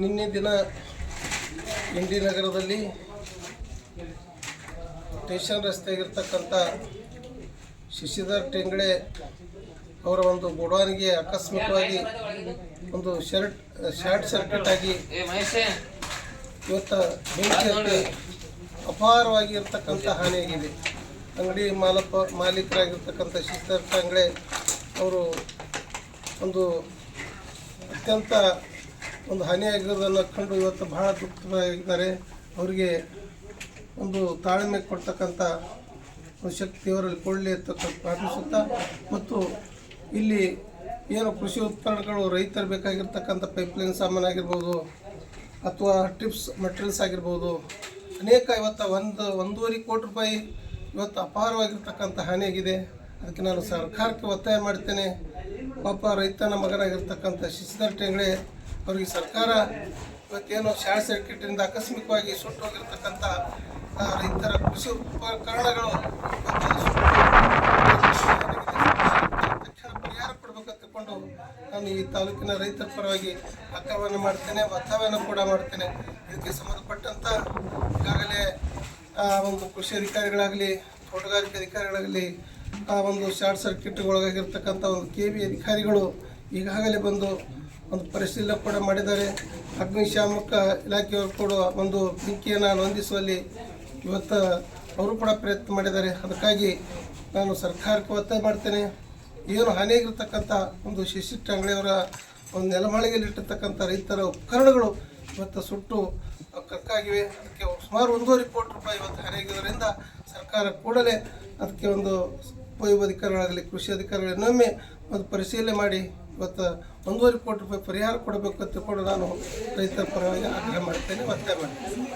ನಿನ್ನೆ ದಿನ ಇಂಡಿ ನಗರದಲ್ಲಿ ಸ್ಟೇಷನ್ ರಸ್ತೆಯಾಗಿರ್ತಕ್ಕಂಥ ಶಶಿಧರ್ ಟೆಂಗ್ಳೆ ಅವರ ಒಂದು ಗೋಡೌನ್ಗೆ ಆಕಸ್ಮಿಕವಾಗಿ ಒಂದು ಶರ್ಟ್ ಶಾರ್ಟ್ ಸರ್ಕ್ಯೂಟ್ ಆಗಿ ಇವತ್ತು ಬೆಂಕಿ ಅಪಾರವಾಗಿ ಇರ್ತಕ್ಕಂಥ ಹಾನಿಯಾಗಿದೆ ಅಂಗಡಿ ಮಾಲಪ ಮಾಲೀಕರಾಗಿರ್ತಕ್ಕಂಥ ಶಶಿಧರ್ ಟೆಂಗ್ಳೆ ಅವರು ಒಂದು ಅತ್ಯಂತ ಒಂದು ಹಾನಿಯಾಗಿರೋದನ್ನು ಕಂಡು ಇವತ್ತು ಬಹಳ ದುಃಖವಾಗಿದ್ದಾರೆ ಅವರಿಗೆ ಒಂದು ತಾಳ್ಮೆ ಕೊಡ್ತಕ್ಕಂಥ ಶಕ್ತಿ ಅವರಲ್ಲಿ ಕೊಡಲಿ ಅಂತ ಪ್ರಾರ್ಥಿಸುತ್ತಾ, ಮತ್ತು ಇಲ್ಲಿ ಏನು ಕೃಷಿ ಉತ್ಪನ್ನಗಳು ರೈತರು ಬೇಕಾಗಿರ್ತಕ್ಕಂಥ ಪೈಪ್ಲೈನ್ ಸಾಮಾನು ಆಗಿರ್ಬೋದು, ಅಥವಾ ಟಿಪ್ಸ್ ಮೆಟೀರಿಯಲ್ಸ್ ಆಗಿರ್ಬೋದು, ಅನೇಕ ಇವತ್ತು ಒಂದು, ಒಂದೂವರೆ ಕೋಟಿ ರೂಪಾಯಿ ಇವತ್ತು ಅಪಾರವಾಗಿರ್ತಕ್ಕಂಥ ಹಾನಿಯಾಗಿದೆ ಅದಕ್ಕೆ ನಾನು ಸರ್ಕಾರಕ್ಕೆ ಒತ್ತಾಯ ಮಾಡ್ತೇನೆ. ಪಾಪ ರೈತನ ಮಗನಾಗಿರ್ತಕ್ಕಂಥ ಶಶಿಧರ್ ಟೆಂಗಳೆ ಅವರಿಗೆ ಸರ್ಕಾರ ಇವತ್ತೇನೋ ಶಾರ್ಟ್ ಸರ್ಕ್ಯೂಟಿಂದ ಆಕಸ್ಮಿಕವಾಗಿ ಸುಟ್ಟು ಹೋಗಿರ್ತಕ್ಕಂಥ ರೈತರ ಕೃಷಿ ಉಪಕರಣಗಳು ತಕ್ಷಣ ಪರಿಹಾರ ಕೊಡ್ಬೇಕು ಅಂತಕೊಂಡು ನಾನು ಈ ತಾಲೂಕಿನ ರೈತರ ಪರವಾಗಿ ಆಗ್ರಹವನ್ನು ಮಾಡ್ತೇನೆ, ಒತ್ತಾಯವನ್ನು ಕೂಡ ಮಾಡ್ತೇನೆ. ಇದಕ್ಕೆ ಸಂಬಂಧಪಟ್ಟಂಥ ಈಗಾಗಲೇ ಒಂದು ಕೃಷಿ ಅಧಿಕಾರಿಗಳಾಗಲಿ, ತೋಟಗಾರಿಕೆ ಅಧಿಕಾರಿಗಳಾಗಲಿ, ಆ, ಒಂದು ಶಾರ್ಟ್ ಸರ್ಕ್ಯೂಟ್ಗೊಳಗಾಗಿರ್ತಕ್ಕಂಥ ಒಂದು ಕೆ ಬಿ ಅಧಿಕಾರಿಗಳು ಈಗಾಗಲೇ ಬಂದು ಒಂದು ಪರಿಶೀಲನೆ ಕೂಡ ಮಾಡಿದ್ದಾರೆ. ಅಗ್ನಿಶಾಮಕ ಇಲಾಖೆಯವರು ಕೂಡ ಒಂದು ಬೆಂಕಿಯನ್ನು ನೊಂದಿಸುವಲ್ಲಿ ಇವತ್ತು ಅವರು ಕೂಡ ಪ್ರಯತ್ನ ಮಾಡಿದ್ದಾರೆ. ಅದಕ್ಕಾಗಿ ನಾನು ಸರ್ಕಾರಕ್ಕೆ ಒತ್ತಾಯ ಮಾಡ್ತೇನೆ. ಏನು ಹಾನಿಯಾಗಿರ್ತಕ್ಕಂಥ ಒಂದು ಶಿಶಿ ಅಂಗಡಿಯವರ ಒಂದು ನೆಲಮಾಳಿಗೆಯಲ್ಲಿ ಇಟ್ಟಿರ್ತಕ್ಕಂಥ ರೈತರ ಉಪಕರಣಗಳು ಇವತ್ತು ಸುಟ್ಟು ಕಕ್ಕಾಗಿವೆ. ಅದಕ್ಕೆ ಸುಮಾರು ಒಂದೂವರೆ ಕೋಟಿ ರೂಪಾಯಿ ಇವತ್ತು ಹಾನಿಯಾಗಿದ್ದರಿಂದ ಸರ್ಕಾರ ಕೂಡಲೇ ಅದಕ್ಕೆ ಒಂದು ಉಪಯೋಗ ಅಧಿಕಾರಿಗಳಾಗಲಿ ಕೃಷಿ ಅಧಿಕಾರಿಗಳನ್ನೊಮ್ಮೆ ಒಂದು ಪರಿಶೀಲನೆ ಮಾಡಿ ಇವತ್ತು ಒಂದೂವರೆ ಕೋಟಿ ರೂಪಾಯಿ ಪರಿಹಾರ ಕೊಡಬೇಕು ಅಂತ ತಿಳ್ಕೊಂಡು ನಾನು ರೈತರ ಪರವಾಗಿ ಆಗ್ರಹ ಮಾಡ್ತೇನೆ ಮತ್ತೆ ಮಾಡ್ತೇನೆ.